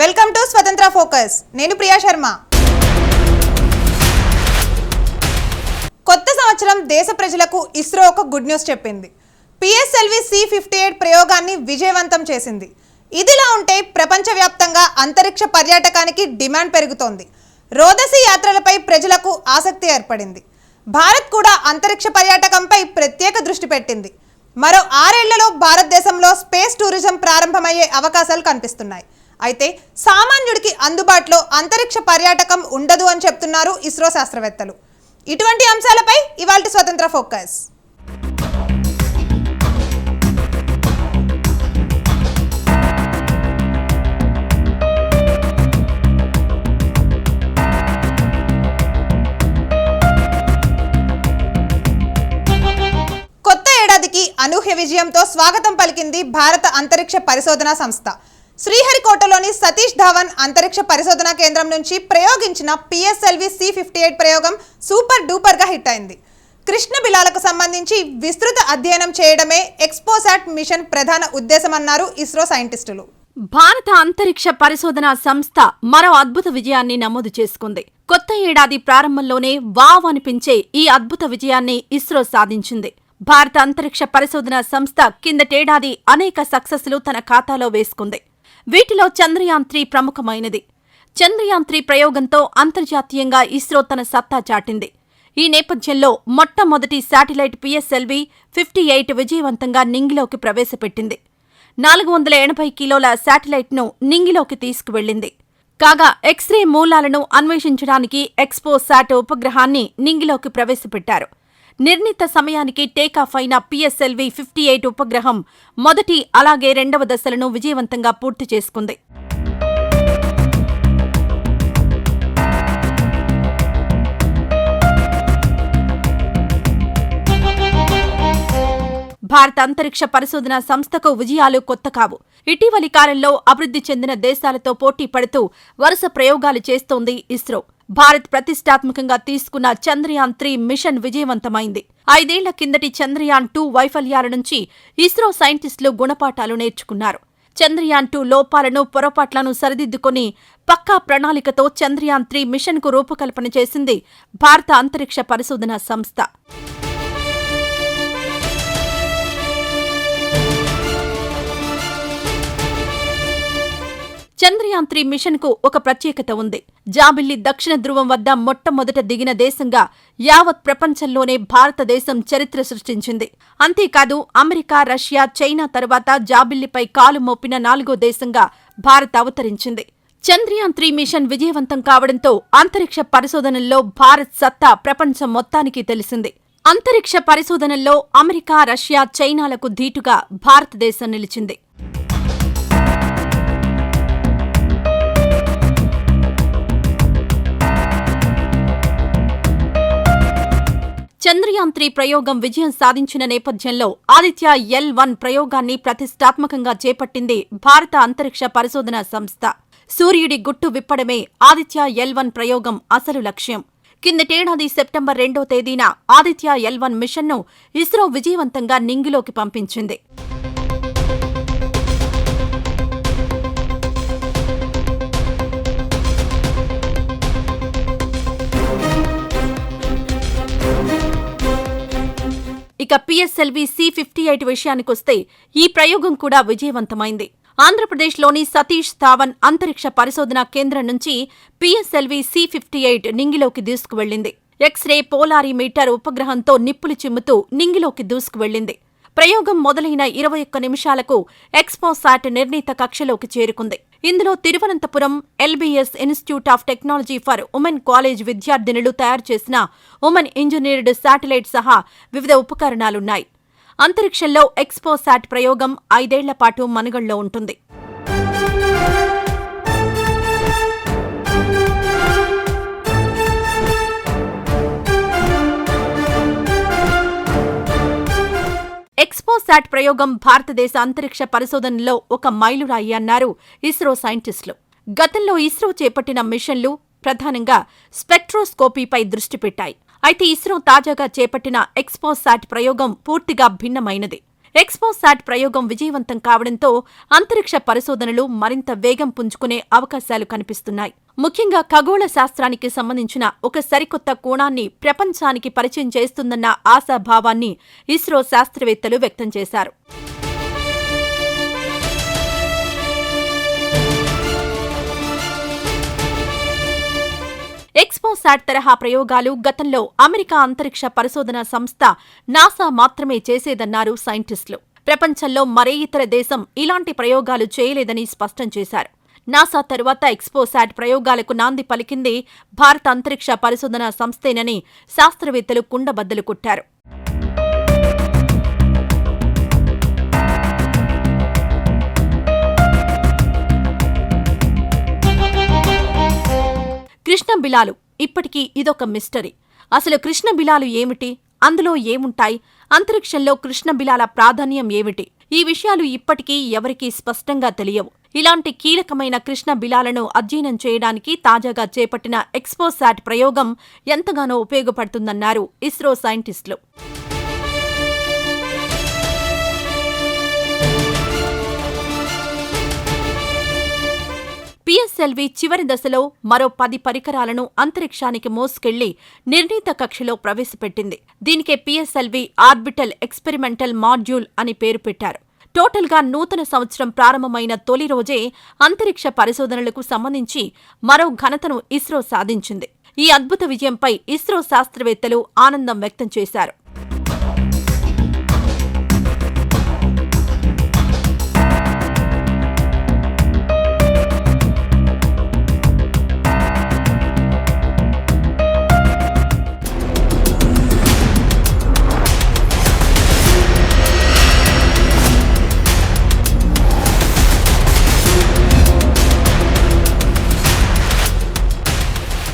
Welcome to స్వతంత్ర focus. నేను ప్రియా శర్మ. కొత్త సంవత్సరం దేశ ప్రజలకు ఇస్రో ఒక గుడ్ న్యూస్ చెప్పింది. పిఎస్ఎల్వి సి ఫిఫ్టీ ఎయిట్ ప్రయోగాన్ని విజయవంతం చేసింది. ఇదిలా ఉంటే ప్రపంచవ్యాప్తంగా అంతరిక్ష పర్యాటకానికి డిమాండ్ పెరుగుతోంది. రోదసి యాత్రలపై ప్రజలకు ఆసక్తి ఏర్పడింది. భారత్ కూడా అంతరిక్ష పర్యాటకంపై ప్రత్యేక దృష్టి పెట్టింది. మరో ఆరేళ్ళలో భారతదేశంలో స్పేస్ టూరిజం ప్రారంభమయ్యే అవకాశాలు కనిపిస్తున్నాయి. అయితే సామాన్యుడికి అందుబాటులో అంతరిక్ష పర్యాటకం ఉండదు అని చెప్తున్నారు ఇస్రో శాస్త్రవేత్తలు. ఇటువంటి అంశాలపై ఇవాళ స్వతంత్ర ఫోకస్. కొత్త ఏడాదికి అనూహ్య విజయంతో స్వాగతం పలికింది భారత అంతరిక్ష పరిశోధనా సంస్థ. శ్రీహరికోటలోని సతీష్ ధావన్ అంతరిక్ష పరిశోధనా కేంద్రం నుంచి ప్రయోగించిన పిఎస్ఎల్వి సి ఫిఫ్టీ ఎయిట్ ప్రయోగం సూపర్ డూపర్గా హిట్ అయింది. కృష్ణ బిలాలకు సంబంధించి విస్తృత అధ్యయనం చేయడమే ఎక్స్పోసాట్ మిషన్ ప్రధాన ఉద్దేశమన్నారు ఇస్రో సైంటిస్టులు. భారత అంతరిక్ష పరిశోధనా సంస్థ మరో అద్భుత విజయాన్ని నమోదు చేసుకుంది. కొత్త ఏడాది ప్రారంభంలోనే వావ్ అనిపించే ఈ అద్భుత విజయాన్ని ఇస్రో సాధించింది. భారత అంతరిక్ష పరిశోధనా సంస్థ కిందటేడాది అనేక సక్సెస్లు తన ఖాతాలో వేసుకుంది. వీటిలో చంద్రయాన్ త్రీ ప్రముఖమైనది. చంద్రయాన్ త్రీ ప్రయోగంతో అంతర్జాతీయంగా ఇస్రో తన సత్తా చాటింది. ఈ నేపథ్యంలో మొట్టమొదటి శాటిలైట్ పిఎస్ఎల్వి ఫిఫ్టీ ఎయిట్ విజయవంతంగా నింగిలోకి ప్రవేశపెట్టింది. నాలుగు వందల ఎనభై కిలోల శాటిలైట్ను నింగిలోకి తీసుకువెళ్ళింది కాగా ఎక్స్రే మూలాలను అన్వేషించడానికి ఎక్స్పో శాట్ ఉపగ్రహాన్ని నింగిలోకి ప్రవేశపెట్టారు. నిర్ణీత సమయానికి టేకాఫ్ అయిన పిఎస్ఎల్వి ఫిఫ్టీ ఎయిట్ ఉపగ్రహం మొదటి అలాగే రెండవ దశలను విజయవంతంగా పూర్తి చేసుకుంది. భారత అంతరిక్ష పరిశోధన సంస్థకు విజయాలు కొత్త కావు. ఇటీవలి కాలంలో అభివృద్ధి చెందిన దేశాలతో పోటీ పడుతూ వరుస ప్రయోగాలు చేస్తోంది ఇస్రో. భారత్ ప్రతిష్టాత్మకంగా తీసుకున్న చంద్రయాన్ త్రీ మిషన్ విజయవంతమైంది. ఐదేళ్ళ కిందటి చంద్రయాన్ టూ వైఫల్యాల నుంచి ఇస్రో సైంటిస్టులు గుణపాఠాలు నేర్చుకున్నారు. చంద్రయాన్ టూ లోపాలను పొరపాట్లను సరిదిద్దుకొని పక్కా ప్రణాళికతో చంద్రయాన్ త్రీ మిషన్కు రూపకల్పన చేసింది భారత అంతరిక్ష పరిశోధన సంస్థ. చంద్రయాన్ త్రీ మిషన్కు ఒక ప్రత్యేకత ఉంది. జాబిల్లి దక్షిణ ధ్రువం వద్ద మొట్టమొదట దిగిన దేశంగా యావత్ ప్రపంచంలోనే భారతదేశం చరిత్ర సృష్టించింది. అంతేకాదు అమెరికా రష్యా చైనా తర్వాత జాబిల్లిపై కాలు మోపిన నాలుగో దేశంగా భారత్ అవతరించింది. చంద్రయాన్ త్రీ మిషన్ విజయవంతం కావడంతో అంతరిక్ష పరిశోధనల్లో భారత్ సత్తా ప్రపంచం మొత్తానికి తెలిసింది. అంతరిక్ష పరిశోధనల్లో అమెరికా రష్యా చైనాలకు ధీటుగా భారతదేశం నిలిచింది. చంద్రయాన్ త్రీ ప్రయోగం విజయం సాధించిన నేపథ్యంలో ఆదిత్య ఎల్ వన్ ప్రయోగాన్ని ప్రతిష్టాత్మకంగా చేపట్టింది భారత అంతరిక్ష పరిశోధన సంస్థ. సూర్యుడి గుట్టు విప్పడమే ఆదిత్య ఎల్ వన్ ప్రయోగం అసలు లక్ష్యం. కిందటేడాది సెప్టెంబర్ రెండో తేదీన ఆదిత్య ఎల్ వన్ మిషన్ను ఇస్రో విజయవంతంగా నింగిలోకి పంపించింది. ఇక పిఎస్ఎల్వి సి ఫిఫ్టీ ఎయిట్ విషయానికొస్తే ఈ ప్రయోగం కూడా విజయవంతమైంది. ఆంధ్రప్రదేశ్లోని సతీష్ ధావన్ అంతరిక్ష పరిశోధనా కేంద్రం నుంచి పిఎస్ఎల్వి సి ఫిఫ్టీ ఎయిట్ నింగిలోకి దూసుకువెళ్ళింది ఎక్స్రే పోలారీమీటర్ ఉపగ్రహంతో నిప్పులు చిమ్ముతూ నింగిలోకి దూసుకువెళ్ళింది ప్రయోగం మొదలైన ఇరవై ఒక్క నిమిషాలకు ఎక్స్పోసాట్ నిర్ణీత కక్షలోకి చేరుకుంది. ఇందులో Thiruvananthapuram LBS institute of technology for women college విద్యార్థినులు తయారు చేసిన ఉమెన్ ఇంజనీర్డ్ శాటిలైట్ సహా వివిధ ఉపకరణాలున్నాయి. అంతరిక్షంలో ఎక్స్పోసాట్ ప్రయోగం ఐదేళ్ళ పాటు మనుగడలో ఉంటుంది. ఎక్స్పోసాట్ ప్రయోగం భారతదేశ అంతరిక్ష పరిశోధనలో ఒక మైలురాయి అన్నారు ఇస్రో సైంటిస్టులు. గతంలో ఇస్రో చేపట్టిన మిషన్లు ప్రధానంగా స్పెక్ట్రోస్కోపీపై దృష్టి పెట్టాయి. అయితే ఇస్రో తాజాగా చేపట్టిన ఎక్స్పోసాట్ ప్రయోగం పూర్తిగా భిన్నమైనది. ఎక్స్పోసాట్ ప్రయోగం విజయవంతం కావడంతో అంతరిక్ష పరిశోధనలు మరింత వేగం పుంజుకునే అవకాశాలు కనిపిస్తున్నాయి. ముఖ్యంగా ఖగోళ శాస్త్రానికి సంబంధించిన ఒక సరికొత్త కోణాన్ని ప్రపంచానికి పరిచయం చేస్తుందన్న ఆశాభావాన్ని ఇస్రో శాస్త్రవేత్తలు వ్యక్తం చేశారు. ఎక్స్పోసాట్ తరహా ప్రయోగాలు గతంలో అమెరికా అంతరిక్ష పరిశోధన సంస్థ నాసా మాత్రమే చేసేదన్నారు సైంటిస్టులు. ప్రపంచంలో మరే ఇతర దేశం ఇలాంటి ప్రయోగాలు చేయలేదని స్పష్టం చేశారు. నాసా తరువాత ఎక్స్పోసాట్ ప్రయోగాలకు నాంది పలికింది భారత అంతరిక్ష పరిశోధన సంస్థేనని శాస్త్రవేత్తలు కుండబద్దలు కొట్టారు. బిలాలు. ఇప్పటికీ ఇదొక మిస్టరీ. అసలు కృష్ణ బిలాలు ఏమిటి? అందులో ఏముంటాయి? అంతరిక్షంలో కృష్ణ బిలాల ప్రాధాన్యం ఏమిటి? ఈ విషయాలు ఇప్పటికీ ఎవరికీ స్పష్టంగా తెలియవు. ఇలాంటి కీలకమైన కృష్ణ బిలాలను అధ్యయనం చేయడానికి తాజాగా చేపట్టిన ఎక్స్పోసాట్ ప్రయోగం ఎంతగానో ఉపయోగపడుతుందన్నారు ఇస్రో సైంటిస్టులు. పిఎస్ఎల్వి చివరి దశలో మరో పది పరికరాలను అంతరిక్షానికి మోసుకెళ్ళి నిర్ణీత కక్షలో ప్రవేశపెట్టింది. దీనికే పిఎస్ఎల్వి ఆర్బిటల్ ఎక్స్పెరిమెంటల్ మాడ్యూల్ అని పేరు పెట్టారు. టోటల్గా నూతన సంవత్సరం ప్రారంభమైన తొలి రోజే అంతరిక్ష పరిశోధనలకు సంబంధించి మరో ఘనతను ఇస్రో సాధించింది. ఈ అద్భుత విజయంపై ఇస్రో శాస్త్రవేత్తలు ఆనందం వ్యక్తం చేశారు.